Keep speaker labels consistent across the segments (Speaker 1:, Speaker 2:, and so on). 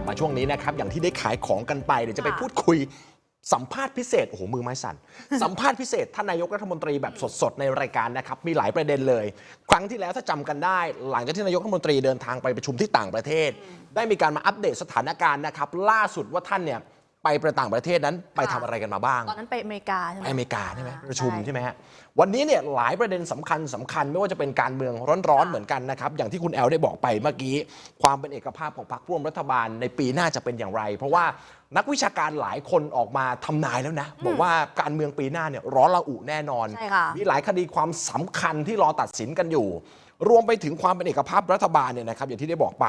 Speaker 1: ลับมาช่วงนี้นะครับ อย่างที่ได้ขายของกันไปเดี๋ยวจะไป
Speaker 2: ค่ะ
Speaker 1: พูดคุยสัมภาษณ์พิเศษ โอ้โห มือไม้สั่น สัมภาษณ์พิเศษ ท่านนายกรัฐมนตรีแบบสดๆ ในรายการนะครับ มีหลายประเด็นเลย ครั้งที่แล้วถ้าจำกันได้ หลังจากที่นายกรัฐมนตรีเดินทางไปประชุมที่ต่างประเทศ ได้มีการมาอัปเดตสถานการณ์นะครับ ล่าสุดว่าท่านเนี่ย ไปประต่างประเทศนั้นไปทำอะไรกันมาบ้าง
Speaker 2: ตอนนั้นไปอเมริกาใช่ไหม
Speaker 1: ไปอเมริกาใช่ไหม
Speaker 2: อ่า
Speaker 1: ประชุม
Speaker 2: ใช่
Speaker 1: ใช่ไหมฮะวันนี้เนี่ยหลายประเด็นสำคัญสำคัญไม่ว่าจะเป็นการเมืองร้อนๆ เหมือนกันนะครับ อย่างที่คุณแอลได้บอกไปเมื่อกี้ ความเป็นเอกภาพของพรรคร่วมรัฐบาลในปีหน้าจะเป็นอย่างไร เพราะว่านักวิชาการหลายคนออกมาทำนายแล้วนะ บอกว่าการเมืองปีหน้าเนี่ยร้อนระอุแน่นอน
Speaker 2: ใช่ค่ะ
Speaker 1: มีหลายคดีความสำคัญที่รอตัดสินกันอยู่ รวมไปถึงความเป็นเอกภาพรัฐบาลเนี่ยนะครับอย่างที่ได้บอกไป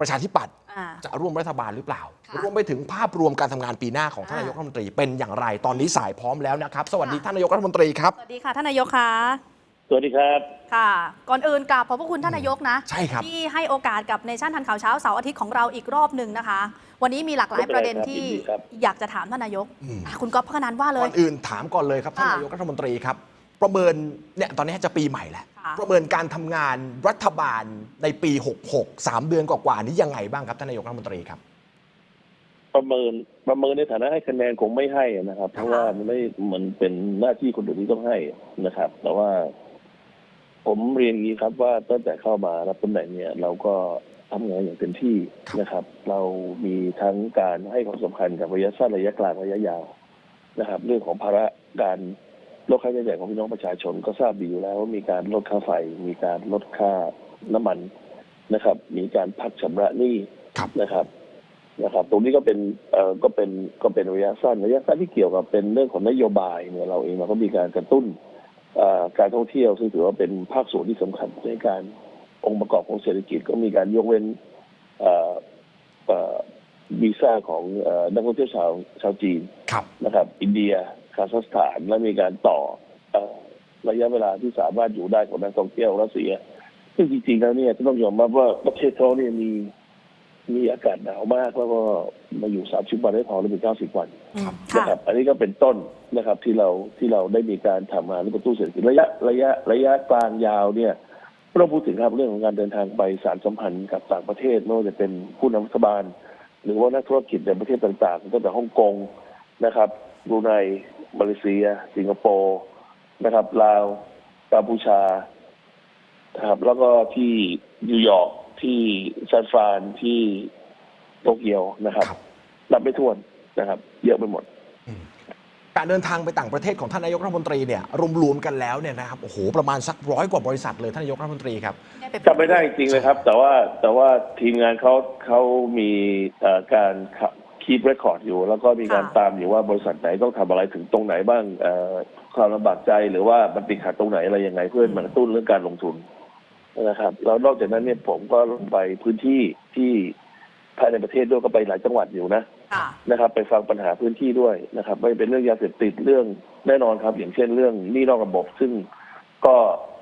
Speaker 1: ประชาธิปัตย์
Speaker 2: อ่า
Speaker 1: จะร่วมรัฐบาลหรือเปล่า
Speaker 2: ค่ะ
Speaker 1: รวมไปถึงภาพรวมการทำงานปีหน้าของท่าน
Speaker 2: อ่าน
Speaker 1: นายกรัฐมนตรีเป็นอย่างไรตอนนี้สายพร้อมแล้วนะครับ สวัสดี
Speaker 2: ค่ะ
Speaker 1: ท่านนายกรัฐมนตรีครับ
Speaker 2: สวัสดีค่ะท่านนายกค่ะ
Speaker 3: สวัสดีครับ
Speaker 2: ค่ะ ก่อนอื่นกราบขอบพระคุณท่านนายกนะ
Speaker 1: ใช่ครับ
Speaker 2: ที่ให้โอกาสกับเนชั่นทันข่าวเช้าเสาร์อาทิตย์ของเราอีกรอบหนึ่งนะคะ วันนี้มีหลากหลายประเด็นที่
Speaker 3: ไม่เป็นไรครับยินดีครับ
Speaker 2: อยากจะถามท่านนายก
Speaker 1: อืม
Speaker 2: อะคุณก๊อฟพนันว่าเล
Speaker 1: ก่
Speaker 2: ย
Speaker 1: อนอื่นถามก่อนเลยครับท่าน
Speaker 2: ค่ะ
Speaker 1: นายกรัฐมนตรีครับ ประเมินเนี่ยตอนนี้จะปีใหม่แล้ว
Speaker 2: ค่ะ
Speaker 1: ประเมินการทำงานรัฐบาลในปี 66 3 เดือนกว่าๆนี้ยังไงบ้างครับท่านนายกรัฐมนตรีครับ
Speaker 3: ประเมินประเมินในฐานะให้คะแนนคงไม่ให้นะครับ เพราะว่ามันไม่มันเป็นหน้าที่คนอื่นที่ต้องให้นะครับ แต่ว่า ผมเรียนอย่างนี้ครับว่าตั้งแต่เข้ามารับตำแหน่งเนี่ยเราก็ทำงานอย่างเต็มที่นะครับ เรามีทั้งการให้ความสำคัญกับระยะสั้นระยะกลางระยะยาวนะครับ เรื่องของภาระการ ลดค่าใช้จ่ายของพี่น้องประชาชนก็ทราบดีอยู่แล้วว่ามีการลดค่าไฟ มีการลดค่าน้ำมันนะครับ มีการพักชำระหนี้
Speaker 1: ครับ
Speaker 3: นะครับนะครับ ตรงนี้ก็เป็นเอ่อก็เป็นก็เป็นระยะสั้นระยะสั้นที่เกี่ยวกับเป็นเรื่องของนโยบายเนี่ยเราเองเราก็มีการกระตุ้นเอ่อการท่องเที่ยวซึ่งถือว่าเป็นภาคส่วนที่สำคัญในการองค์ประกอบของเศรษฐกิจก็มีการยกเว้นเอ่อเอ่อวีซ่าของเอ่อนักท่องเที่ยวชาวชาวจีน
Speaker 1: ครับ
Speaker 3: นะครับ อินเดีย คาซัคสถานและมีการต่อเอ่อระยะเวลาที่สามารถอยู่ได้ของนักท่องเที่ยวรัสเซีย ซึ่งจริงๆแล้วเนี่ยต้องยอมรับว่าประเทศเขาเนี่ยมีมีอากาศหนาวมากแล้วก็มาอยู่สามสิบวันได้พอหรือเป็นเก้าสิบวัน
Speaker 2: อืม
Speaker 1: ครับ
Speaker 2: ค่ะ
Speaker 3: นะครับอันนี้ก็เป็นต้นนะครับที่เราที่เราได้มีการทำงานและกระตุ้นเศรษฐกิจระยะระยะระยะกลางยาวเนี่ยไม่ต้องพูดถึงครับเรื่องของการเดินทางไปสารสัมพันธ์กับต่างประเทศไม่ว่าจะเป็นผู้นำรัฐบาล หรือว่านักธุรกิจในประเทศต่างๆตั้งแต่ฮ่องกงนะครับบรูไน มาเลเซีย สิงคโปร์นะครับ ลาวกัมพูชานะครับ แล้วก็ที่นิวยอร์กที่ซานฟรานที่โตเกียวนะครับ
Speaker 1: ครับ
Speaker 3: นับไม่ถ้วนนะครับ เยอะไปหมด
Speaker 1: การเดินทางไปต่างประเทศของท่านนายกรัฐมนตรีเนี่ยรวมๆกันแล้วเนี่ยนะครับโอ้โหประมาณสักร้อยกว่าบริษัทเลยท่านนายกรัฐมนตรีครับ
Speaker 2: ได้ป
Speaker 3: จำไม่ได้จริงๆเลยครับ แต่ว่าแต่ว่าทีมงานเขาเขามีเอ่อการ คีบเรคคอร์ดอยู่ แล้วก็มีการ
Speaker 2: ค่ะ
Speaker 3: ตามอยู่ว่าบริษัทไหนต้องทำอะไรถึงตรงไหนบ้างเอ่อความลำบากใจหรือว่ามันติดขัดตรงไหนอะไรยังไงเพื่อมากระตุ้นเรื่องการลงทุนนะครับแล้วนอกจากนั้นเนี่ยผมก็ลงไปพื้นที่ที่ภายในประเทศด้วยก็ไปหลายจังหวัดอยู่นะ
Speaker 2: ค่ะ
Speaker 3: นะครับ ไปฟังปัญหาพื้นที่ด้วยนะครับ ไม่เป็นเรื่องยาเสพติดเรื่องแน่นอนครับ อย่างเช่นเรื่องหนี้นอกระบบซึ่งก็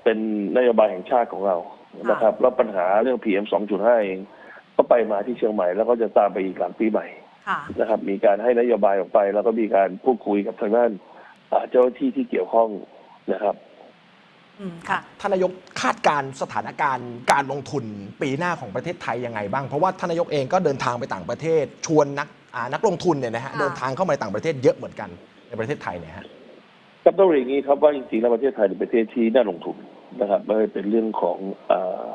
Speaker 3: เป็นนโยบายแห่งชาติของเรานะครับ แล้วปัญหาเรื่อง PM 2.5เองก็ไปมาที่เชียงใหม่แล้วก็จะตามไปอีกหลังปีใหม่
Speaker 2: ค่ะ
Speaker 3: นะครับ มีการให้นโยบายออกไป แล้วก็มีการพูดคุยกับทางด้านอ่าเจ้าหน้าที่ที่เกี่ยวข้องนะครับ
Speaker 2: อืมค่ะ
Speaker 1: ท่านนายกคาดการณ์สถานการณ์การลงทุนปีหน้าของประเทศไทยยังไงบ้าง เพราะว่าท่านนายกเองก็เดินทางไปต่างประเทศ ชวนนักอ่านักลงทุนเนี่ยนะฮะ
Speaker 2: ค่ะ
Speaker 1: เดินทางเข้ามาในต่างประเทศเยอะเหมือนกันในประเทศไทยเนี่ยฮะ
Speaker 3: ครับต้องเรียนอย่างนี้ครับว่าจริงๆแล้วประเทศไทยเป็นประเทศที่น่าลงทุนนะครับไม่ว่าเป็นเรื่องของอา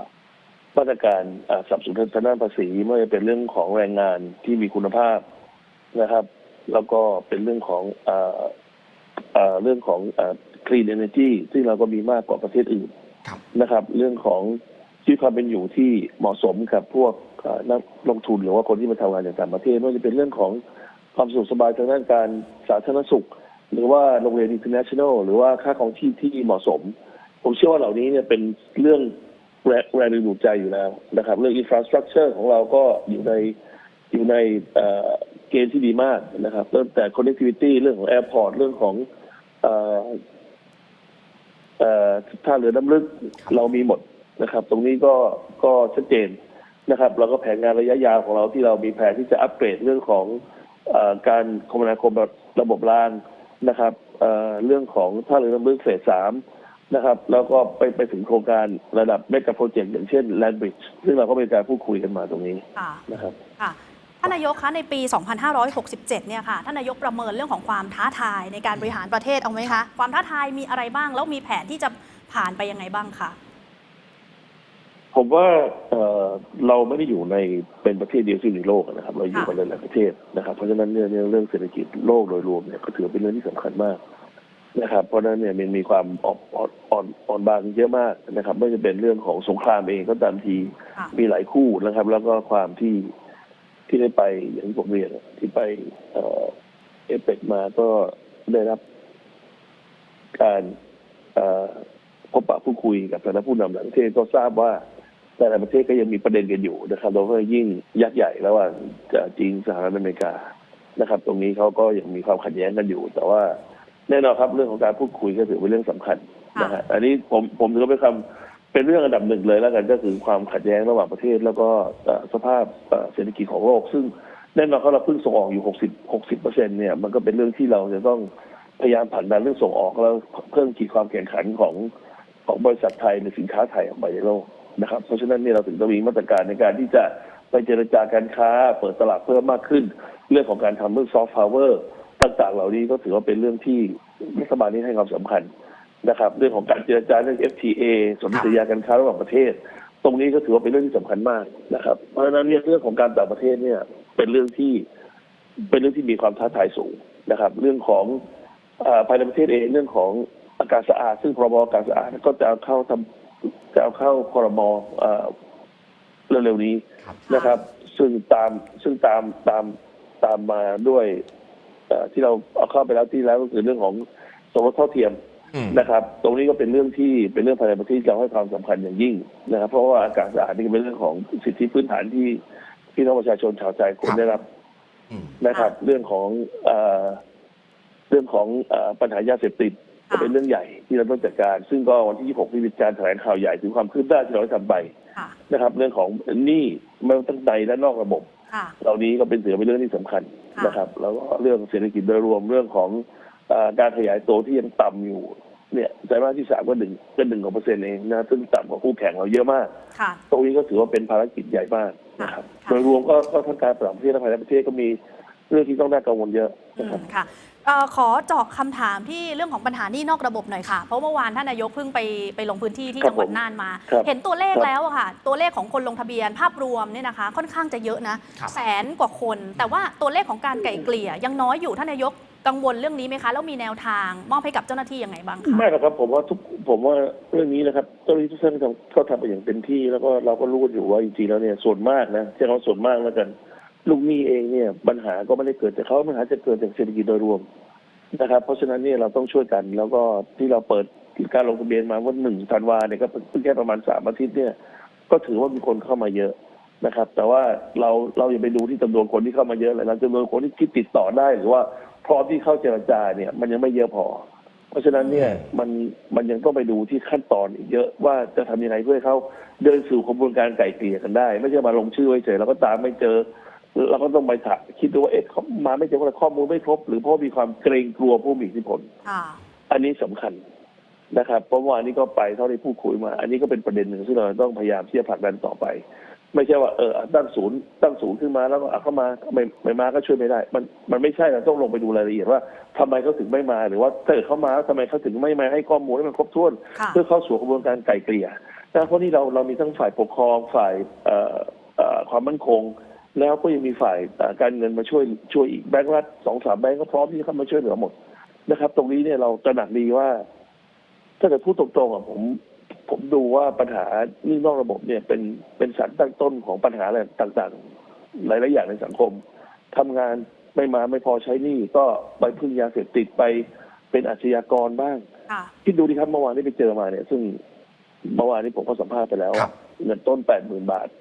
Speaker 3: มาตรการอ่าสนับสนุนทางด้านภาษีไม่ว่าจะเป็นเรื่องของแรงงานที่มีคุณภาพนะครับ แล้วก็เป็นเรื่องของอาอ่าเรื่องของคลีนเอเนจีซึ่งเราก็มีมากกว่าประเทศอื่น
Speaker 1: ครับ
Speaker 3: นะครับ เรื่องของชีวิตความเป็นอยู่ที่เหมาะสมกับพวกอ่านักลงทุนหรือว่าคนที่มาทำงานจากต่างประเทศไม่ว่าจะเป็นเรื่องของความสะดวกสบายทางด้านการสาธารณสุข หรือว่าโรงเรียน international หรือว่าค่าของชีพที่เหมาะสม ผมเชื่อว่าเหล่านี้เนี่ยเป็นเรื่อง แรงแรงดึงดูดใจอยู่แล้วนะครับ เรื่อง infrastructure ของเราก็อยู่ในอยู่ในเอ่อเกณฑ์ที่ดีมากนะครับเริ่มแต่ connectivity เรื่องของ airport เรื่องของเอ่อเอ่อท่าเรือน้ำลึกเรามีหมดนะครับ ตรงนี้ก็ก็ชัดเจนนะครับ แล้วก็แผนงานระยะยาวของเราที่เรามีแผนที่จะอัปเกรดเรื่องของเออการคมนาคมแบบระบบรางนะครับเอ่อเรื่องของท่าเรือน้ำลึกเฟสสาม นะครับ แล้วก็ไปไปถึงโครงการระดับเมกะโปรเจกต์อย่างเช่น Land Bridge ซึ่งเราก็เป็นการพูดคุยกันมาตรงนี้
Speaker 2: ค่ะ
Speaker 3: นะครับ
Speaker 2: ค่ะท่านนายกคะในปี 2567 เนี่ยค่ะท่านนายกประเมินเรื่องของความท้าทายในการบริหารประเทศเอาไหมคะ ความท้าทายมีอะไรบ้าง แล้วมีแผนที่จะผ่านไปยังไงบ้างคะ
Speaker 3: ผมว่าเอ่อเราไม่ได้อยู่ในเป็นประเทศเดียวที่ในโลกนะครับ เราอยู่
Speaker 2: ค่ะ
Speaker 3: กันหลายๆประเทศนะครับ เพราะฉะนั้นเนี่ยเรื่องเศรษฐกิจโลกโดยรวมเนี่ยก็ถือเป็นเรื่องที่สำคัญมาก นะครับ เพราะฉะนั้นเนี่ยมันมีความอ่อนอ่อนอ่อนอ่อนบางเยอะมากนะครับ ไม่ว่าจะเป็นเรื่องของสงครามเองก็ตามที
Speaker 2: ค่ะ
Speaker 3: มีหลายคู่นะครับ แล้วก็ความที่ที่ได้ไปอย่างที่ผมเรียนอะที่ไปเอ่อเอเปกมาก็ได้รับการเอ่อพบปะพูดคุยกับแต่ละผู้นำหลายประเทศก็ทราบว่า แต่ละประเทศก็ยังมีประเด็นกันอยู่นะครับโดยเฉพาะยิ่งยักษ์ใหญ่ระหว่างจีนสหรัฐอเมริกานะครับ ตรงนี้เขาก็ยังมีความขัดแย้งกันอยู่ แต่ว่า แน่นอนครับเรื่องของการพูดคุยก็ถือเป็นเรื่องสำคัญนะฮะอันนี้ผมผมถือว่าเป็นคำเป็นเรื่องอันดับหนึ่งเลยแล้วกันก็คือความขัดแย้งระหว่างประเทศ แล้วก็เอ่อสภาพเอ่อเศรษฐกิจของโลก ซึ่งแน่นอนเขาเราเพิ่งส่งออกอยู่60 60เปอร์เซ็นเนี่ยมันก็เป็นเรื่องที่เราจะต้องพยายามผลักดันเรื่องส่งออกแล้วเพิ่มขีดความแข่งขันของของบริษัทไทยในสินค้าไทยออกไปในโลกนะครับเพราะฉะนั้นเนี่ยเราถึงต้องมีมาตรการในการที่จะไปเจรจาการค้าเปิดตลาดเพิ่มมากขึ้น เรื่องของการทำเรื่องซอฟต์พาวเวอร์ ต่างๆ เหล่านี้ก็ถือว่าเป็นเรื่องที่รัฐบาลนี้ให้ความสำคัญนะครับ เรื่องของการเจรจาเรื่อง FTA สนธิสัญญาการค้าระหว่างประเทศ ตรงนี้ก็ถือว่าเป็นเรื่องที่สำคัญมากนะครับ เพราะฉะนั้นเนี่ยเรื่องของการต่างประเทศเนี่ย เป็นเรื่องที่เป็นเรื่องที่มีความท้าทายสูงนะครับ เรื่องของอภายในประเทศเองเรื่องของอากาศสะอาดซึ่งพรบอากาศสะอาดก็จะเอาเข้าทำจะเอาเข้าครมเอ่อเร็วๆนี้นะครับ ซึ่งตามซึ่งตามตามตามมาด้วย ที่เราเอาเข้าไปแล้วที่แล้วก็คือเรื่องของสมรสเท่าเทียม
Speaker 1: อืม
Speaker 3: นะครับ ตรงนี้ก็เป็นเรื่องที่เป็นเรื่องภายในประเทศที่เราให้ความสำคัญอย่างยิ่งนะครับ เพราะว่าอากาศสะอาดนี่เป็นเรื่องของสิทธิพื้นฐานที่พี่น้องประชาชนชาวไทยควรได้รับ
Speaker 1: อืม
Speaker 3: นะครับ เรื่องของเอ่อเรื่องของเอ่อปัญหายาเสพติดก็
Speaker 2: ค่ะ
Speaker 3: เป็นเรื่องใหญ่ที่เราต้องจัดการ ซึ่งก็วันที่ 26ที่มีการแถลงข่าวใหญ่ถึงความคืบหน้าที่เราได้ทำไป
Speaker 2: ค่ะ
Speaker 3: นะครับ เรื่องของหนี้ไม่ว่าทั้งในและนอกระบบ
Speaker 2: ค่ะ
Speaker 3: เหล่านี้ก็เป็นถือเป็นเรื่องที่สำคัญ
Speaker 2: ค่ะ
Speaker 3: นะครับ แล้วก็เรื่องเศรษฐกิจโดยรวมเรื่องของเออการขยายตัวที่ยังต่ำอยู่เนี่ยไตรมาสที่สามก็หนึ่งก็หนึ่งของเปอร์เซ็นต์เองนะซึ่งต่ำกว่าคู่แข่งเราเยอะมาก
Speaker 2: ค่ะ
Speaker 3: ตรงนี้ก็ถือว่าเป็นภารกิจใหญ่มากนะครับ
Speaker 2: ค่ะ
Speaker 3: โดยรวมก็ก็ทั้งการปรับประเทศและภายในประเทศก็มีเรื่องที่ต้องน่ากังวลเยอะ
Speaker 2: อื
Speaker 3: นะครับ
Speaker 2: มค่ะ เอ่อขอเจาะคำถามที่เรื่องของปัญหานี่นอกระบบหน่อยค่ะ เพราะเมื่อวานท่านนายกเพิ่งไปไปลงพื้นที่ที่
Speaker 3: ครับ
Speaker 2: จังหวัด
Speaker 3: ผม
Speaker 2: น่านมา
Speaker 3: ครับ
Speaker 2: เห็นตัวเลข
Speaker 3: ครับ
Speaker 2: แล้วอะค่ะ ตัวเลขของคนลงทะเบียนภาพรวมเนี่ยนะคะ ค่อนข้างจะเยอะนะ ครับ แสนกว่าคน แต่ว่าตัวเลขของการไก่เกลี่ยยังน้อยอยู่ท่านนายกกังวลเรื่องนี้ไหมคะ แล้วมีแนวทางมอบให้กับเจ้าหน้าที่ยังไงบ้างคะ
Speaker 3: ไม่หรอกครับผมว่าทุกผมว่าเรื่องนี้นะครับเจ้าหน้าที่ทุกท่านทำเขาทำไปอย่างเต็มที่แล้วก็เราก็รู้กันอยู่ว่าจริงๆแล้วเนี่ยส่วนมากนะใช้คำว่าส่วนมากแล้วกัน ลูกหนี้เองเนี่ยปัญหาก็ไม่ได้เกิดจากเขาปัญหาจะเกิดจากเศรษฐกิจโดยรวมนะครับ เพราะฉะนั้นเนี่ยเราต้องช่วยกันแล้วก็ที่เราเปิดการลงทะเบียนมาวันหนึ่งธันวาเนี่ยก็เพิ่งแค่ประมาณสามอาทิตย์เนี่ยก็ถือว่ามีคนเข้ามาเยอะนะครับ แต่ว่าเราเราอย่าไปดูที่จำนวนคนที่เข้ามาเยอะเลยนะจำนวนคนที่คิดติดต่อได้หรือว่าพร้อมที่เข้าเจรจาเนี่ย มันยังไม่เยอะพอ เพราะฉะนั้นเนี่ย
Speaker 1: มั
Speaker 3: นมันยังต้องไปดูที่ขั้นตอนอีกเยอะว่าจะทำยังไงเพื่อให้เขาเดินสู่กระบวนการไก่เกลี่ยกันได้ ไม่ใช่มาลงชื่อไว้เฉยแล้วก็ตามไม่เจอ เราก็ต้องไปถามคิดดูว่าเอ๊ะเขามาไม่เจอว่าข้อมูลไม่ครบ หรือเพราะมีความเกรงกลัวผู้มีอิทธิพล
Speaker 2: ค่ะ
Speaker 3: อันนี้สำคัญนะครับเพราะว่าอันนี้ก็ไปเท่าที่พูดคุยมา อันนี้ก็เป็นประเด็นหนึ่งที่เราต้องพยายามที่จะผลักดันต่อไป ไม่ใช่ว่าเออตั้งศูนย์ตั้งศูนย์ขึ้นมาแล้วก็อะเข้ามาไม่ไม่มาก็ช่วยไม่ได้ มันมันไม่ใช่เราต้องลงไปดูรายละเอียดว่าทำไมเขาถึงไม่มาหรือว่าถ้าเกิดเขามาแล้วทำไมเขาถึงไม่มาให้ข้อมูลให้มันครบถ้วน
Speaker 2: ค่ะ
Speaker 3: เพื่อเข้าสู่กระบวนการไกล่เกลี่ยนะเพราะนี่เราเรามีทั้งฝ่ายปกครองฝ่ายเอ่อเอ่อความมั่นคง แล้วก็ยังมีฝ่ายเอ่อการเงินมาช่วยช่วยอีกแบงก์รัฐสองสามแบงก์ก็พร้อมที่จะเข้ามาช่วยเหลือหมดนะครับ ตรงนี้เนี่ยเราตระหนักดีว่า ถ้าเกิดพูดตรงๆอะผม ผมดูว่าปัญหาหนี่นอกระบบเนี่ยเป็นเป็นสารตั้งต้นของปัญหาอะไรต่างๆ หลายๆอย่างในสังคมทำงานไม่มาไม่พอใช้หนี้ก็ไปพึ่งยาเสพติดไปเป็นอาชญากรบ้าง
Speaker 2: ค่ะ
Speaker 3: คิดดูดิครับเมื่อวานที่ไปเจอมาเนี่ย ซึ่งเมื่อวานนี้ผมก็สัมภาษณ์ไปแล้ว
Speaker 1: ครับ
Speaker 3: เงินต้นแปดหมื่นบาทเ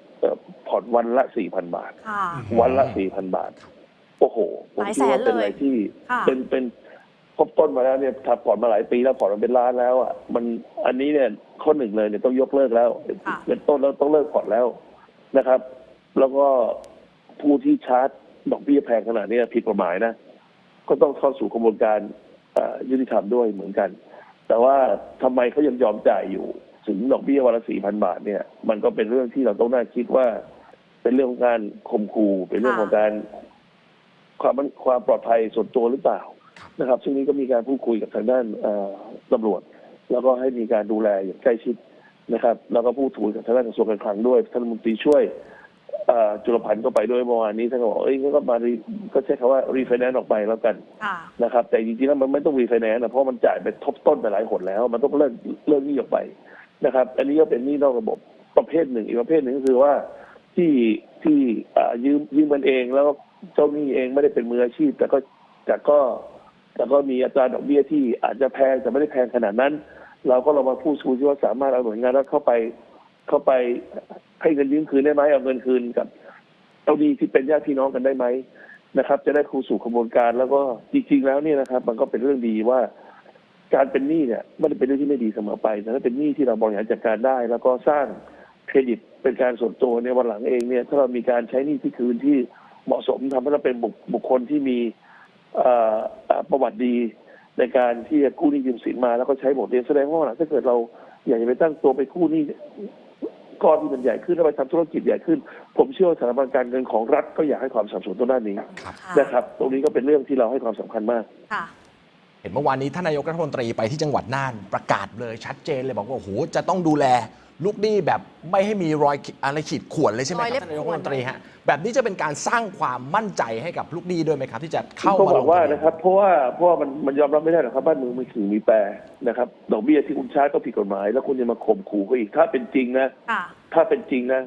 Speaker 3: อ่อ ผ่อนวันละสี่พันบาท
Speaker 2: ค่ะ
Speaker 3: วันละสี่พันบาท โอ้โห ผม
Speaker 2: หลาย
Speaker 3: คิ
Speaker 2: แส
Speaker 3: ด
Speaker 2: น
Speaker 3: ว่าเป็นอะไร
Speaker 2: เลย
Speaker 3: ที่
Speaker 2: ค่ะ
Speaker 3: เป็นเป็นครบต้นมาแล้วเนี่ยถ้าผ่อนมาหลายปีแล้วผ่อนมาเป็นล้านแล้วอะมันอันนี้เนี่ยข้อหนึ่งเลยเนี่ยต้องยกเลิกแล้ว
Speaker 2: ค่ะ
Speaker 3: เป็นต้นแล้วต้องเลิกผ่อนแล้วนะครับ แล้วก็ผู้ที่ชาร์จดอกเบี้ยแพงขนาดนี้ผิดกฎหมายนะ ก็ต้องเข้าสู่กระบวนการเอ่อยุติธรรมด้วยเหมือนกัน แต่ว่าทำไมเขายังยอมจ่ายอยู่ ถึงดอกเบี้ยวันละสี่พันบาทเนี่ย มันก็เป็นเรื่องที่เราต้องน่าคิดว่า เป็นเรื่องของการข่มขู่เป็นเรื่องของการ ความมั่นความปลอดภัยส่วนตัวหรือเปล่านะครับ ซึ่งนี้ก็มีการพูดคุยกับทางด้านเอ่อตำรวจ แล้วก็ให้มีการดูแลอย่างใกล้ชิดนะครับ แล้วก็พูดคุยกับทางด้านกระทรวงการคลังด้วยท่านรัฐมนตรีช่วยเอ่อจุลพันธ์ก็ไปด้วยเมื่อวานนี้ท่านก็บอกเอ้ยงั้นก็มารีก็ใช้คำว่ารีไฟแนนซ์ออกไปแล้วกัน
Speaker 2: ค่ะ
Speaker 3: นะครับ แต่จริงๆแล้วมันไม่ต้องรีไฟแนนซ์นะเพราะมันจ่ายไปทบต้นไปหลายหนแล้ว มันต้องเลิกเลิกหนี้ออกไป นะครับ อันนี้ก็เป็นหนี้นอกระบบประเภทหนึ่ง อีกประเภทหนึ่งก็คือว่าที่ที่ยืมยืมมันเองแล้วก็เจ้าหนี้เองไม่ได้เป็นมืออาชีพ แต่ก็แต่ก็แต่ก็มีอัตราดอกเบี้ยที่อาจจะแพงแต่ไม่ได้แพงขนาดนั้น เราก็ลองมาพูดคุยที่ว่าสามารถเอาหน่วยงานรัฐเข้าไปเข้าไปให้เงินยืมคืนได้ไหมเอาเงินคืนกับเจ้าหนี้ที่เป็นญาติพี่น้องกันได้ไหมนะครับ จะได้เข้าสู่กระบวนการแล้วก็จริงๆแล้วเนี่ยนะครับ มันก็เป็นเรื่องดีว่า การเป็นหนี้เนี่ยไม่ได้เป็นเรื่องที่ไม่ดีเสมอไปแต่ถ้าเป็นหนี้ที่เราบริหารจัดการได้ แล้วก็สร้างเครดิตเป็นการส่วนตัวในยวันหลังเองเนี่ยถ้าเรามีการใช้หนี้ที่คืนที่เหมาะสมทำให้เราเป็นบุคบุคคลที่มีเอ่อเอ่อประวัติดีในการที่จะกู้หนี้ยืมสินมาแล้วก็ใช้บทเรียนแสดงว่าวันหลังถ้าเกิดเราอยากจะไปตั้งตัวไปกู้หนี้ก้อนที่มันใหญ่ขึ้นแล้วไปทำธุรกิจใหญ่ขึ้น ผมเชื่อว่าสถาบันการเงินของรัฐก็อยากให้ความสนับสนุนตรงด้านนี้
Speaker 1: ครับ
Speaker 2: ค่ะ
Speaker 3: นะครับ ตรงนี้ก็เป็นเรื่องที่เราให้ความสำคัญมาก
Speaker 2: ค่ะ
Speaker 1: เห็นเมื่อวานนี้ท่านนายกรัฐมนตรีไปที่จังหวัดน่านประกาศเลยชัดเจนเลยบอกว่าโอ้โหจะต้องดูแลลูกหนี้แบบไม่ให้มีรอยขีดอะไรขีดข่วนเลยใช่ไหมค
Speaker 2: ร
Speaker 1: รั
Speaker 2: อยเล็
Speaker 1: บบท่านนายก
Speaker 2: ข่
Speaker 1: รั
Speaker 2: ว
Speaker 1: ฐ
Speaker 2: น
Speaker 1: มนตรีฮะแบบนี้จะเป็นการสร้างความมั่นใจให้กับลูกหนี้ด้วยไหมครับ ที่จะเข้า
Speaker 3: ก็
Speaker 1: มา
Speaker 3: ห
Speaker 1: ล
Speaker 3: วั
Speaker 1: ง
Speaker 3: งว่า
Speaker 1: ทะเบียน
Speaker 3: นะครับเพราะว่าเพราะว่ามันมันยอมรับไม่ได้หรอกครับบ้านเมืองมีขื่อมีแปรนะครับดอกเบี้ยที่คุณใช้ก็ผิดกฎหมาย แล้วคุณจะมาข่มขู่เขาอีกถ้าเป็นจริงนะ
Speaker 2: ค่ะ
Speaker 3: ถ้าเป็นจริงนะ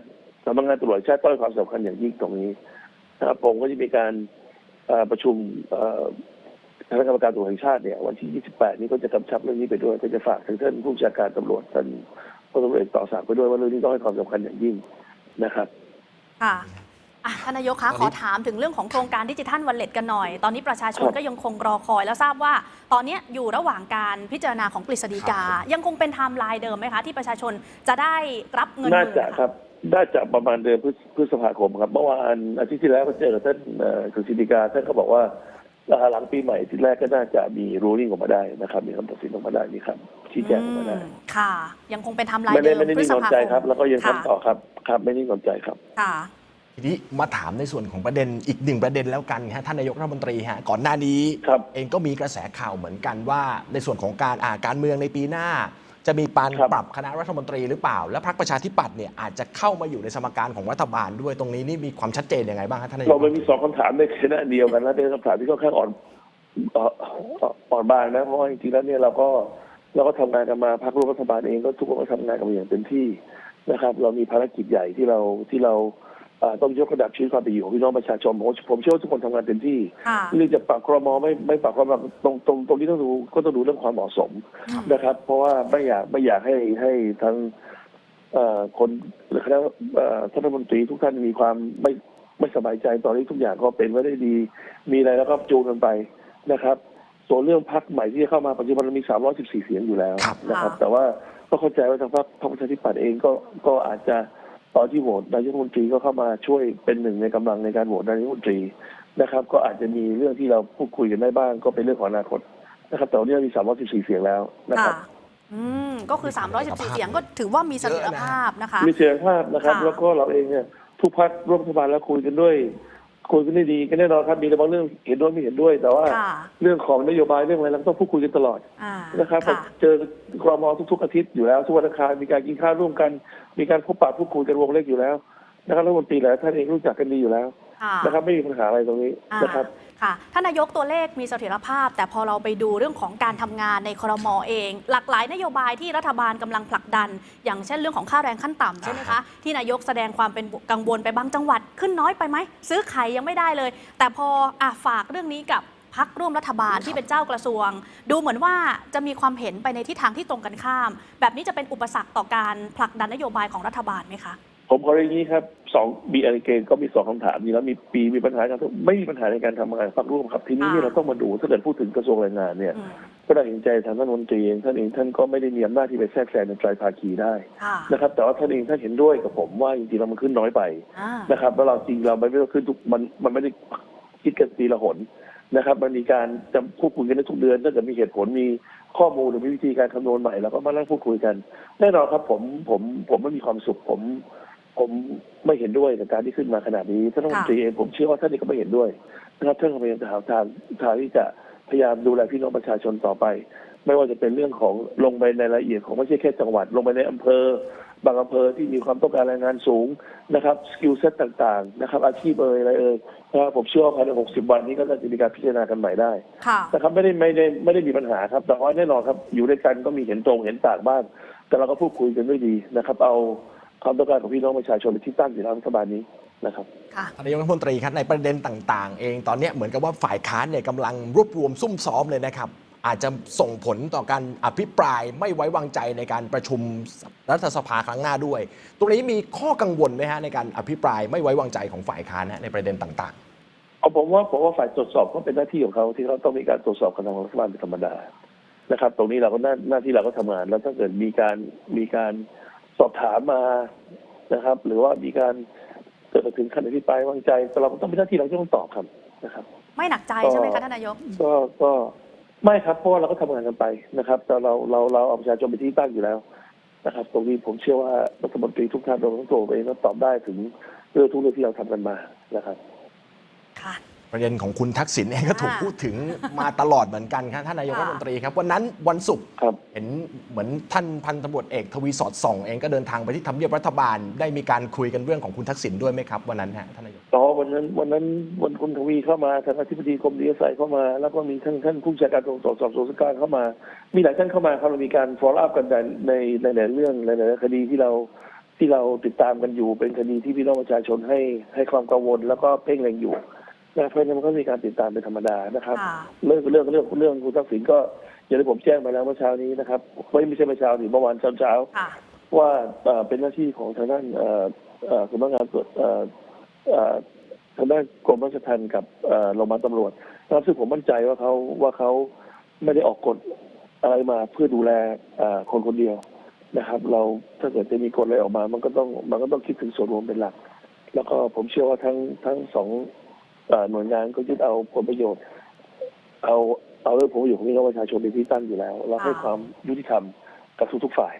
Speaker 3: สำนักงานตำรวจแห่งชาติต้องให้ความสำคัญอย่างยิ่งตรงนี้นะครับผมก็จะมีการเอ่อประชุมเอ่อ คณะกรรมการตำรวจแห่งชาติเนี่ยวันที่ 28 นี้ก็จะกำชับเรื่องนี้ไปด้วยก็จะฝากถึงท่านผู้บัญชาการตำรวจท่านพลตำรวจเอกต่อศักดิ์ไปด้วยว่าเรื่องนี้ต้องให้ความสำคัญอย่างยิ่งนะครับ
Speaker 2: ค่ะอะท่านนายกคะขอถามถึงเรื่องของโครงการดิจิทัลวันเล็ตกันหน่อย ตอนนี้ประชาชน
Speaker 3: ครับ
Speaker 2: ก็ยังคงรอคอย แล้วทราบว่า ตอนนี้อยู่ระหว่างการพิจารณาของกฤษฎีกา ยังคงเป็นไทม์ไลน์เดิมไหมคะ ที่ประชาชนจะได้รับเงิน
Speaker 3: น่า
Speaker 2: หมื่
Speaker 3: จะ
Speaker 2: น
Speaker 3: ครับ น่าจะประมาณเดือนพฤษพฤษภาคมครับ เมื่อวานอาทิตย์ที่แล้วก็เจอกับท่านเอ่อกฤษฎีกาท่านก็บอกว่า หลังปีใหม่ที่แรกก็น่าจะมีรูลิ่งออกมาได้นะครับ มีคำตัดสินออกมาได้มีครับชี้แจงออกมาได้
Speaker 2: อืมค่ะ ยังคงเป็นไทม์ไลน์
Speaker 3: ไม่
Speaker 2: เดิ
Speaker 3: ได้
Speaker 2: ม
Speaker 3: ไม่ได้
Speaker 2: พฤ
Speaker 3: นิ่ง
Speaker 2: ษ
Speaker 3: นอน
Speaker 2: ภา
Speaker 3: ใจ
Speaker 2: คม
Speaker 3: ครับแล้วก็ยัง
Speaker 2: ค่ะ
Speaker 3: ทำต่อครับครับ ไม่นิ่งนอนใจครับ
Speaker 2: ค่ะ
Speaker 1: ทีนี้มาถามในส่วนของประเด็นอีกหนึ่งประเด็นแล้วกันฮะท่านนายกรัฐมนตรีฮะก่อนหน้านี้
Speaker 3: ครับ
Speaker 1: เองก็มีกระแสข่าวเหมือนกันว่า ในส่วนของการอ่าการเมืองในปีหน้า จะมีการ
Speaker 3: ครับ
Speaker 1: ปรับคณะรัฐมนตรีหรือเปล่า และพรรคประชาธิปัตย์เนี่ยอาจจะเข้ามาอยู่ในสมการของรัฐบาลด้วยตรงนี้นี่มีความชัดเจนยังไงบ้างครับท่านนายก
Speaker 3: เราไม่มีสองคำถามในคณะเดียวกันแล้วเป็นคำถามที่ค่อนข้างอ่อนเอ่ออ่อนบางนะเพราะว่าจริงๆแล้วเนี่ยเราก็เราก็ทำงานกันมาพรรคร่วมรัฐบาลเองก็ทุกคนก็ทำงานกันมาอย่างเต็มที่นะครับ เรามีภารกิจใหญ่ที่เราที่เราเอ่อ ต้องยกระดับชีวิตความเป็นอยู่ของพี่น้องประชาชนผมผมเชื่อว่าทุกคนทำงานเต็มที่
Speaker 2: ค่ะ
Speaker 3: เรื่องจะปรับครมไม่ไม่ปรับครมตรงตรงตรงนี้ต้องดูก็ต้องดูเรื่องความเหมาะสมนะครับ เพราะว่าไม่อยากไม่อยากให้ให้ทั้งเอ่อคนหรือคณะเอ่อท่านรัฐมนตรีทุกท่านมีความไม่ไม่สบายใจตอนนี้ทุกอย่างก็เป็นไว้ได้ดี มีอะไรแล้วก็จูนกันไปนะครับส่วนเรื่องพักใหม่ที่จะเข้ามาปัจจุบันเรามี 314 เสียงอยู่แล้ว
Speaker 1: ครับ
Speaker 3: นะครับ
Speaker 2: ค่ะ
Speaker 3: แต่ว่าก็เข้าใจว่าทางพรรคพรรคประชาธิปัตย์เองก็ก็อาจจะ ตอนที่โหวตนายกรัฐมนตรีก็เข้ามาช่วยเป็นหนึ่งในกำลังในการโหวตนายกรัฐมนตรีนะครับ ก็อาจจะมีเรื่องที่เราพูดคุยกันได้บ้าง ก็เป็นเรื่องของอนาคตนะครับแต่วันนี้เรามี 314 เสียงแล้วนะค
Speaker 2: ค่ะ
Speaker 3: รับ
Speaker 2: อืมก็คือ 314 เสียงก็ถือว่ามีเสถียรภาพนะคะ
Speaker 3: มีเสียงภาพนะครับ
Speaker 2: ค่ะ
Speaker 3: แล้วก็เราเองเนี่ยทุกพักร่วมรัฐบาลแล้วคุยกันด้วย คุยกันได้ดีกันแน่นอนครับมีบางเรื่องเห็นด้วยไม่เห็นด้วย แต่ว่า
Speaker 2: ค่ะ
Speaker 3: เรื่องของนโยบายเรื่องอะไรเราก็ต้องพูดคุยกันตลอด
Speaker 2: อ่า
Speaker 3: นะครับ
Speaker 2: ค่ะ
Speaker 3: เจอกรมทุก ๆ อาทิตย์อยู่แล้วทุกวันอังคารมีการกินข้าวร่วมกัน มีการพบปะพูดคุยกันวงเล็กอยู่แล้วนะครับรัฐมนตรีหลายท่านเองรู้จักกันดีอยู่แล้ว
Speaker 2: ค่ะ
Speaker 3: นะครับไม่มีปัญหาอะไรตรงนี้
Speaker 2: อ่า
Speaker 3: นะครับ
Speaker 2: ค่ะท่านนายกตัวเลขมีเสถียรภาพ แต่พอเราไปดูเรื่องของการทำงานในครมเอง หลากหลายนโยบายที่รัฐบาลกำลังผลักดัน อย่างเช่นเรื่องของค่าแรงขั้นต่ำใช่ไหมคะ ที่นายกแสดงความเป็นกังวลไปบางจังหวัดขึ้นน้อยไปไหม ซื้อไข่ยังไม่ได้เลย แต่พออะฝากเรื่องนี้กับพักร่วมรัฐบาลที่เป็นเจ้ากระทรวง ดูเหมือนว่าจะมีความเห็นไปในทิศทางที่ตรงกันข้าม แบบนี้จะเป็นอุปสรรคต่อการผลักดันนโยบายของรัฐบาลไหมคะ
Speaker 3: ผมขอเรียนอย่างนี้ครับสองมีอะไรเกณฑ์ก็มีสองคำถามนี้แล้วมีปีมีปัญหาการไม่มีปัญหาในการทำงานพักร่วมครับ ทีนี้เนี่ย
Speaker 2: อ่า
Speaker 3: เราต้องมาดูถ้าเกิดพูดถึงกระทรวงแรงงานเนี่ย
Speaker 2: อืม
Speaker 3: ก็ได้เห็นใจทางท่านรัฐมนตรีเองท่านเองท่านก็ไม่ได้มีอำนาจที่ไปแทรกแซงในไตรภาคีได้
Speaker 2: ค่ะ
Speaker 3: นะครับ แต่ว่าท่านเองท่านเห็นด้วยกับผมว่าจริงๆแล้วมันขึ้นน้อยไป
Speaker 2: อ่า
Speaker 3: นะครับแล้วเราจริงเราไม่ได้ขึ้นทุกมันมันไม่ได้คิดกันปีละหนนะครับมันมีการจะพูดคุยกันได้ทุกเดือนถ้าเกิดมีเหตุผลมีข้อมูลหรือมีวิธีการคำนวณใหม่เราก็มานั่งพูดคุยกัน แน่นอนครับผมผมผมไม่มีความสุขผม ผมไม่เห็นด้วยกับการที่ขึ้นมาขนาดนี้ท่านรัฐมนตรีเองผมเชื่อว่าท่านเองก็ไม่เห็นด้วยนะครับท่านก็พยายามจะหาทางทางที่จะพยายามดูแลพี่น้องประชาชนต่อไป ไม่ว่าจะเป็นเรื่องของลงไปในรายละเอียดของไม่ใช่แค่จังหวัด ลงไปในอำเภอ บางอำเภอที่มีความต้องการแรงงานสูงนะครับสกิลเซ็ตต่างๆนะครับ อาชีพเอ่ยอะไรเอ่ยนะครับผมเชื่อว่าภายใน 60 วันนี้ก็น่าจะมีการพิจารณากันใหม่ได้
Speaker 2: ค่ะ
Speaker 3: นะครับไม่ได้ไม่ได้ไม่ได้มีปัญหาครับแต่ว่าแน่นอนครับอยู่ด้วยกันก็มีเห็นตรงเห็นต่างบ้างแต่เราก็พูดคุยกันด้วยดีนะครับ เอา ความต้องการของพี่น้องประชาชนเป็นที่ตั้งอยู่แล้วรัฐบาลนี้นะครับ
Speaker 2: ค่ะ
Speaker 1: ท่านนายกรัฐมนตรีครับในประเด็นต่าง ๆ เองตอนเนี้ยเหมือนกับว่าฝ่ายค้านเนี่ยกำลังรวบรวมซุ่มซ้อมเลยนะครับ อาจจะส่งผลต่อการอภิปรายไม่ไว้วางใจในการประชุมรัฐสภาครั้งหน้าด้วย ตรงนี้มีข้อกังวลไหมฮะในการอภิปรายไม่ไว้วางใจของฝ่ายค้านนะในประเด็นต่าง
Speaker 3: เอาผมว่าผมว่าฝ่ายตรวจสอบก็เป็นหน้าที่ของเขาที่เขาต้องมีการตรวจสอบกับทางรัฐบาลเป็นธรรมดานะครับ ตรงนี้เราก็หน้าหน้าที่เราก็ทำงานแล้วถ้าเกิดมีการมีการ สอบถามมานะครับ หรือว่ามีการเกิดถึงขั้นอภิปรายไว้วางใจเราก็ต้องเป็นหน้าที่เราที่ต้องตอบครับนะครับ
Speaker 2: ไม่หนักใจใช่ไหมคะท่านนายก
Speaker 3: ก็ก็ไม่ครับเพราะว่าเราก็ทำงานกันไปนะครับ แต่เราเราเราเอาประชาชนเป็นที่ตั้งอยู่แล้วนะครับตรงนี้ผมเชื่อว่ารัฐมนตรีทุกท่านรวมทั้งตัวผมเองก็ตอบได้ถึงเรื่องทุกเรื่องที่เราทำกันมานะครับ
Speaker 2: ค่ะ
Speaker 1: ๆ ประเด็นของคุณทักษิณเองก็ถูก
Speaker 2: อ่า
Speaker 1: พูดถึงมาตลอดเหมือนกันครับท่านนายก
Speaker 2: ค่ะ
Speaker 1: รัฐมนตรีครับ วันนั้นวันศุกร์
Speaker 3: ครับ
Speaker 1: เห็นเหมือนท่านพันตำรวจเอกทวีสอดส่อง เองก็เดินทางไปที่ทำเนียบรัฐบาล ได้มีการคุยกันเรื่องของคุณทักษิณด้วยไหมครับวันนั้นฮะท่านนายก
Speaker 3: ต่อวันนั้นวันนั้นวันคุณทวีเข้ามาทางอธิบดีกรมดีเอสไอเข้ามา แล้วก็มีท่านท่านผู้จัดการตรวจสอบสอบสวนกลางเข้ามา มีหลายท่านเข้ามาครับเรามีการ follow up กันในในในหลายๆเรื่องในหลายๆคดีที่เราที่เราติดตามกันอยู่เป็นคดีที่พี่น้องประชาชนให้ให้ความกังวล แล้วก็เพ่งเล็งอยู่ นะเพราะฉะนั้นมันก็มีการติดตามเป็นธรรมดานะครับ
Speaker 2: ค่ะ
Speaker 3: เรื่องเรื่องเรื่องเรื่องคุณทักษิณก็อย่างที่ผมแจ้งไปแล้วเมื่อเช้านี้นะครับไม่ไม่ใช่เมื่อเช้าสิเมื่อวานเช้าเช้าๆ
Speaker 2: ค่ะ
Speaker 3: ว่าเอ่อเป็นหน้าที่ของทางด้านเอ่อเอ่อสำนักงานตรวจเอ่อเอ่อทางด้านกรมราชทัณฑ์กับเอ่อโรงพยาบาลตำรวจนะครับซึ่งผมมั่นใจว่าเขาว่าเขาไม่ได้ออกกฎอะไรมาเพื่อดูแลเอ่อคนคนเดียวนะครับ เราถ้าเกิดจะมีกฎอะไรออกมา มันก็ต้องมันก็ต้องคิดถึงส่วนรวมเป็นหลัก แล้วก็ผมเชื่อว่าทั้งทั้งสอง เอ่อหน่วยงานก็ยึดเอาผลประโยชน์ เอาเอาเรื่องผลประโยชน์ของพี่น้องประชาชนเป็นที่ตั้งอยู่แล้ว เราให้
Speaker 2: ค่ะ
Speaker 3: ความยุติธรรมกับทุกๆฝ่าย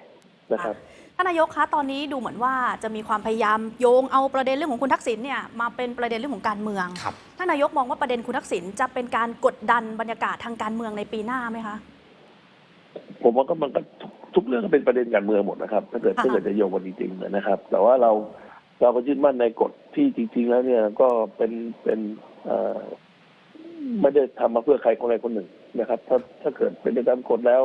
Speaker 3: นะครับ
Speaker 2: ท่านนายกคะตอนนี้ดูเหมือนว่าจะมีความพยายามโยงเอาประเด็นเรื่องของคุณทักษิณเนี่ยมาเป็นประเด็นเรื่องของการเมือง
Speaker 1: ครับ
Speaker 2: ท่านนายกมองว่าประเด็นคุณทักษิณจะเป็นการกดดันบรรยากาศทางการเมืองในปีหน้าไหมคะ
Speaker 3: ผมว่าก็มันก็ทุกทุกเรื่องก็เป็นประเด็นการเมืองหมดนะครับ ถ้าเกิด
Speaker 2: ค่ะ
Speaker 3: ถ้าเกิดจะโยงกันจริงๆนะครับ แต่ว่าเรา เราก็ยึดมั่นในกฎที่จริง ๆ แล้วเนี่ยก็เป็นเป็นเอ่อไม่ได้ทำมาเพื่อใครคนใดคนหนึ่งนะครับ ถ้าถ้าเกิดเป็นไปตามกฎแล้ว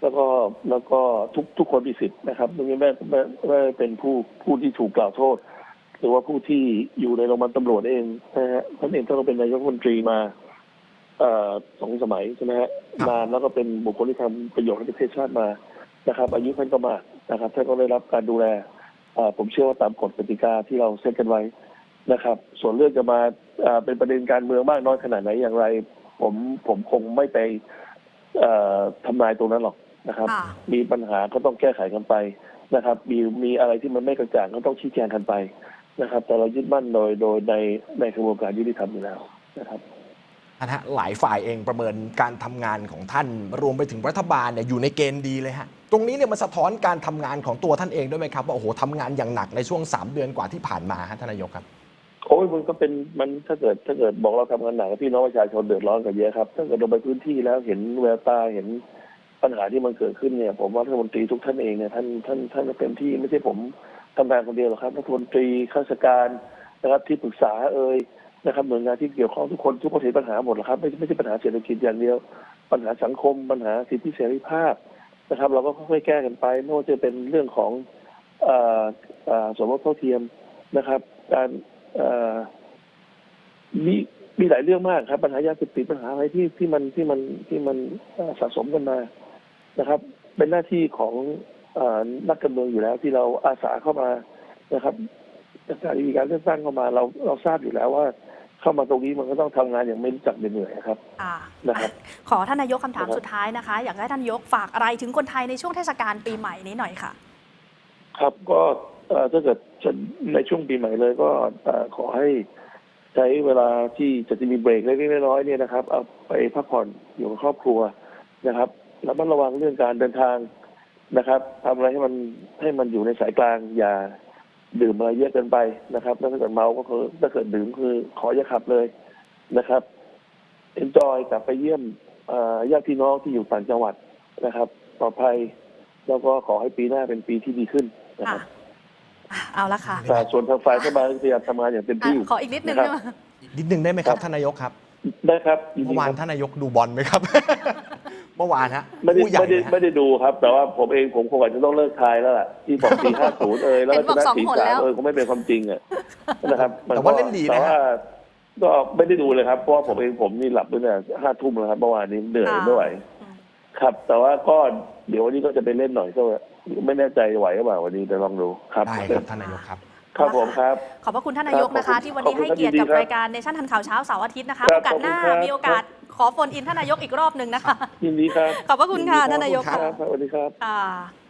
Speaker 3: แล้วก็แล้วก็ทุกทุกคนมีสิทธิ์นะครับตรงนี้แม่แม่แม่เป็นผู้ผู้ที่ถูกกล่าวโทษ หรือว่าผู้ที่อยู่ในโรงพยาบาลตำรวจเองนะฮะท่านเองต้องเป็นนายกรัฐมนตรีมาเอ่อสองสมัยใช่ไหมฮะ
Speaker 1: ครับ
Speaker 3: นานแล้วก็เป็นบุคคลที่ทำประโยชน์ให้ประเทศชาติมานะครับ อายุท่านก็มากนะครับท่านก็ได้รับการดูแลเอ่อ ผมเชื่อว่าตามกฎกติกาที่เราเซตกันไว้นะครับ ส่วนเรื่องจะมาเอ่อเป็นประเด็นการเมืองมากน้อยขนาดไหนอย่างไร ผมผมคงไม่ไปเอ่อทำนายตรงนั้นหรอกนะครับ
Speaker 2: ค่ะ
Speaker 3: มีปัญหาก็ต้องแก้ไขกันไปนะครับ มีมีอะไรที่มันไม่กระจ่างก็ต้องชี้แจงกันไปนะครับ แต่เรายึดมั่นโดยโดยในในกระบวนการยุติธรรมอยู่แล้วนะครับ
Speaker 1: นะฮะหลายฝ่ายเองประเมินการทำงานของท่าน รวมไปถึงรัฐบาลเนี่ยอยู่ในเกณฑ์ดีเลยฮะตรงนี้เนี่ยมันสะท้อนการทำงานของตัวท่านเองด้วยไหมครับว่าโอ้โหทำงานอย่างหนักในช่วง 3 เดือนกว่าที่ผ่านมาฮะท่านนายกครับ
Speaker 3: โอ้ยมันก็เป็นมันถ้าเกิดถ้าเกิดบอกเราทำงานหนักพี่น้องประชาชนเดือดร้อนกันเยอะครับถ้าเกิดลงไปพื้นที่แล้วเห็นแววตาเห็นปัญหาที่มันเกิดขึ้นเนี่ย ผมว่ารัฐมนตรีทุกท่านเองเนี่ยท่านท่านท่านก็เต็มที่ไม่ใช่ผมทำงานคนเดียวหรอกครับรัฐมนตรีข้าราชการนะครับที่ปรึกษาเอ่ย นะครับหน่วยงานที่เกี่ยวข้องทุกคนทุกคนเห็นปัญหาหมดหรอกครับไม่ใช่ไม่ใช่ปัญหาเศรษฐกิจอย่างเดียว ปัญหาสังคมปัญหาสิทธิเสรีภาพนะครับ เราก็ค่อยๆแก้กันไปไม่ว่าจะเป็นเรื่องของสมรสเท่าเทียมนะครับ การมีมีหลายเรื่องมากครับ ปัญหายาเสพติดปัญหาอะไรที่ที่มันที่มันที่มันสะสมกันมานะครับ เป็นหน้าที่ของอนักการเมืองอยู่แล้วที่เราอาสาเข้ามานะครับ จากการมีการเลือกตั้งเข้ามาเราเราทราบอยู่แล้วว่า เข้ามาตรงนี้มันก็ต้องทำงานอย่างไม่รู้จักเหนื่อยๆครับ
Speaker 2: อ่า
Speaker 3: นะครับ
Speaker 2: ขอท่านนายกคำถาม
Speaker 3: นะครับ
Speaker 2: สุดท้ายนะคะ อยากให้ท่านนายกฝากอะไรถึงคนไทยในช่วงเทศกาลปีใหม่นี้หน่อยค่ะ
Speaker 3: ครับก็เอ่อถ้าเกิดจะในช่วงปีใหม่เลยก็เอ่อขอให้ใช้เวลาที่จะจะมีเบรกเล็กๆน้อยๆเนี่ยนะครับเอาไปพักผ่อนอยู่กับครอบครัวนะครับแล้วมันระวังเรื่องการเดินทางนะครับทำอะไรให้มันให้มันอยู่ในสายกลางอย่า ดื่มอะไรเยอะเกินไปนะครับแล้วถ้าเกิดเมาก็คือถ้าเกิดดื่มคือขออย่าขับเลยนะครับเอนจอยกลับไปเยี่ยมเอ่อญาติพี่น้องที่อยู่ต่างจังหวัดนะครับปลอดภัยแล้วก็ขอให้ปีหน้าเป็นปีที่ดีขึ้นนะค
Speaker 2: ค่ะ
Speaker 3: รับ
Speaker 2: อะเอาละค่ะ
Speaker 3: แต่ส่วนทางฝ่ายรัฐบาลก็พยายามทำงานอย่างเต็ม
Speaker 2: อะ
Speaker 3: ที่
Speaker 2: ขออีกนิดนึง
Speaker 3: นะ
Speaker 2: ได้
Speaker 3: ค
Speaker 2: ไหม
Speaker 3: รับ
Speaker 1: นิดนึงได้ไหมครับท่านนายกครับ
Speaker 3: ได้ครับยิน
Speaker 1: เมื่
Speaker 3: ดี
Speaker 1: อวาน
Speaker 3: ครับ
Speaker 1: ท่านนายกดูบอลไหมครับ เมื่อวานฮะ
Speaker 3: ไม่ได้
Speaker 1: ผู้ใหญ่
Speaker 3: ไม่ได้
Speaker 1: นะฮะ
Speaker 3: ไม่ได้ดูครับ แต่ว่าผมเองผมคงอาจจะต้องเลิกทายแล้วล่ะที่บอกสี่ห้าศูนย์เอยแล้วก็
Speaker 2: เห็นบอก
Speaker 3: ชนะ
Speaker 2: สอง
Speaker 3: สี่
Speaker 2: หน
Speaker 3: สา
Speaker 2: แล้
Speaker 3: ม
Speaker 2: ว
Speaker 3: เออคงไม่เป็นความจริงอะนะครับมั
Speaker 1: แต่ว่าเล่นดีนะ
Speaker 3: แต่
Speaker 1: ฮะ
Speaker 3: ว่าก็ไม่ได้ดูเลยครับเพราะว่าผมเองผมนี่หลับตั้งแต่ห้าทุ่มแล้วครับเมื่อวานนี้เหนื่อย
Speaker 2: อ่า
Speaker 3: ไม่ไหว
Speaker 2: อืม
Speaker 3: ครับ แต่ว่าก็เดี๋ยววันนี้ก็จะไปเล่นหน่อยก็ไม่แน่ใจไหวหรือเปล่าวันนี้แต่ลองดูครับ
Speaker 1: ได้ครับท่านนายกครับ
Speaker 3: ครับผมครับ
Speaker 2: ขอบพระคุณท่านนายกนะ
Speaker 3: ครั
Speaker 2: คะ
Speaker 3: บ
Speaker 2: ที่วันนี้
Speaker 3: ขอบคุณ
Speaker 2: ให้เกียรติกับ
Speaker 3: ครับ
Speaker 2: รายการเนชั่นทันข่าวเช้าเสาร์อาทิตย์นะคะ
Speaker 3: ครับ
Speaker 2: โอกาสหน้า
Speaker 3: ขอบคุณครับ
Speaker 2: มีโอกาสขอโฟนอินท่านนายกอีกรอบหนึ่งนะคะ
Speaker 3: ยินดีครับ
Speaker 2: ขอบพระคุณค่ะท่านนายก
Speaker 3: ครับสวัสดีครับ
Speaker 2: ค่ะ